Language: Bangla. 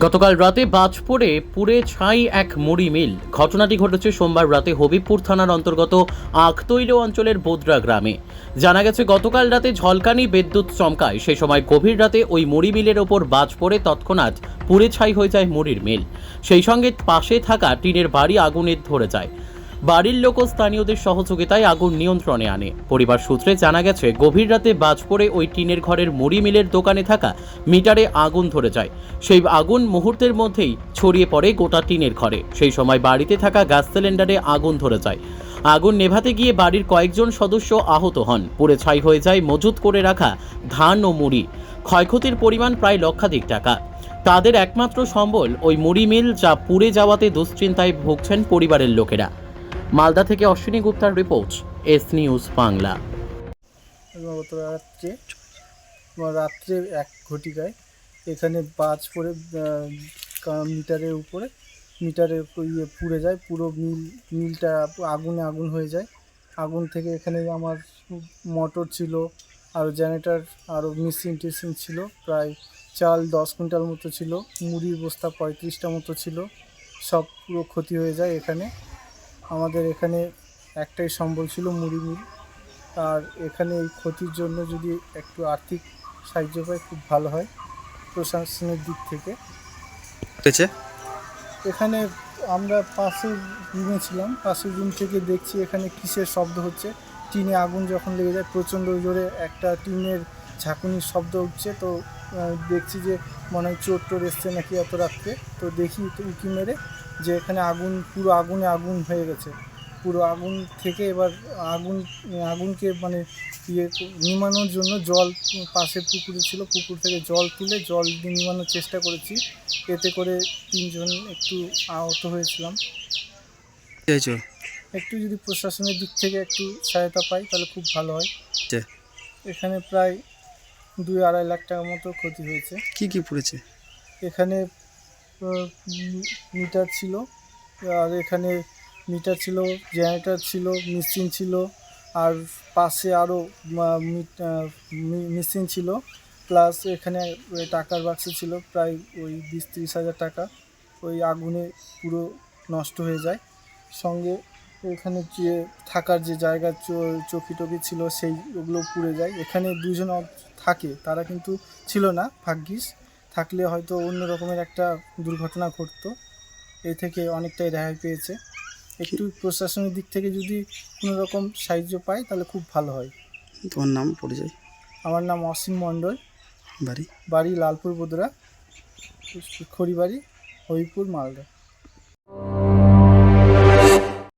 গতকাল রাতে বাজপুরে পুড়ে ছাই এক মুড়ি মিল। ঘটনাটি ঘটেছে সোমবার রাতে হবিবপুর থানার অন্তর্গত আখতৈল অঞ্চলের বোদরা গ্রামে। জানা গেছে, গতকাল রাতে ঝলকানি বিদ্যুৎ চমকায়। সেই সময় গভীর রাতে ওই মুড়ি মিলের ওপর বাজ পড়ে তৎক্ষণাৎ পুড়ে ছাই হয়ে যায় মুড়ির মিল। সেই সঙ্গে পাশে থাকা টিনের বাড়ি আগুনে ধরে যায়। বাড়ির লোক স্থানীয়দের সহযোগিতায় আগুন নিয়ন্ত্রণে আনে। পরিবার সূত্রে জানা গেছে, গভীর রাতে বাজ পড়ে ওই টিনের ঘরের মুড়ি মিলের দোকানে থাকা মিটারে আগুন ধরে যায়। সেই আগুন মুহূর্তের মধ্যেই ছড়িয়ে পড়ে গোটা টিনের ঘরে। সেই সময় বাড়িতে থাকা গ্যাস সিলিন্ডারে আগুন ধরে যায়। আগুন নেভাতে গিয়ে বাড়ির কয়েকজন সদস্য আহত হন। পুড়ে ছাই হয়ে যায় মজুত করে রাখা ধান ও মুড়ি। ক্ষয়ক্ষতির পরিমাণ প্রায় লক্ষাধিক টাকা। তাদের একমাত্র সম্বল ওই মুড়ি মিল যা পুড়ে যাওয়াতে দুশ্চিন্তায় ভুগছেন পরিবারের লোকেরা। মালদা থেকে অশ্বিনী গুপ্তার রিপোর্ট এস নিউজ বাংলা। রাত্রে রাত্রে এক ঘটিকায় এখানে বাজ পড়ে মিটারের উপরে মিটারে ইয়ে পুড়ে যায়, পুরো মিল, মিলটা আগুনে আগুন হয়ে যায়। আগুন থেকে এখানে আমার মোটর ছিল, আর জেনারেটার আরও মেশিন টেশিন ছিল, প্রায় চাল দশ কুইন্টাল মতো ছিল, মুড়ির বস্তা পঁয়ত্রিশটা মতো ছিল, সব পুরো ক্ষতি হয়ে যায় এখানে। আমাদের এখানে একটাই সম্বল ছিল মুড়ি মিল আর এখানে এই ক্ষতির জন্য যদি একটু আর্থিক সাহায্য পাই খুব ভালো হয় প্রশাসনের দিক থেকে। এখানে আমরা পাশের রুমে ছিলাম। পাশের রুম থেকে দেখছি এখানে কিসের শব্দ হচ্ছে। টিনে আগুন যখন লেগে যায় প্রচণ্ড জোরে একটা টিনের ঝাঁকুনির শব্দ উঠছে। তো দেখছি যে মনে হয় চোর টোর এসছে নাকি এত রাত্রে। তো দেখি তো উঁকি মেরে যে এখানে আগুন পুরো আগুনে আগুন হয়ে গেছে। পুরো আগুন থেকে এবার আগুন আগুনকে মানে ইয়ে নিমানোর জন্য জল পাশে পুকুরে ছিল পুকুর থেকে জল তুলে জল দিয়ে নিমানোর চেষ্টা করেছি। এতে করে তিনজন একটু আহত হয়েছিলাম। একটু যদি প্রশাসনের দিক থেকে একটু সহায়তা পাই তাহলে খুব ভালো হয়। এখানে প্রায় দুই আড়াই লাখ টাকার মতো ক্ষতি হয়েছে। কি কি পড়েছে? এখানে মিটার ছিল। আর এখানে মিটার ছিল, জেনারেটর ছিল, মেশিন ছিল, আর পাশে আরও মেশিন ছিল। প্লাস এখানে টাকার বাক্স ছিল, প্রায় ওই বিশ তিরিশ হাজার টাকা। ওই আগুনে পুরো নষ্ট হয়ে যায়। সঙ্গে এখানে যে থাকার যে জায়গা চৌকি টকি ছিল, সেই ওগুলো পুড়ে যায়। এখানে দুজন থাকে, তারা কিন্তু ছিল না, ভাগ্যিস। থাকলে হয়তো অন্য রকমের একটা দুর্ঘটনা ঘটতো। এ থেকে অনেকটাই রেহাই পেয়েছে। একটু প্রশাসনের দিক থেকে যদি কোনো রকম সাহায্য পাই তাহলে খুব ভালো হয়। তোমার নাম পরিচয়? আমার নাম অসীম মণ্ডল। বাড়ি? বাড়ি লালপুর বোদরা। খড়িবাড়ি হরিপুর মালদা।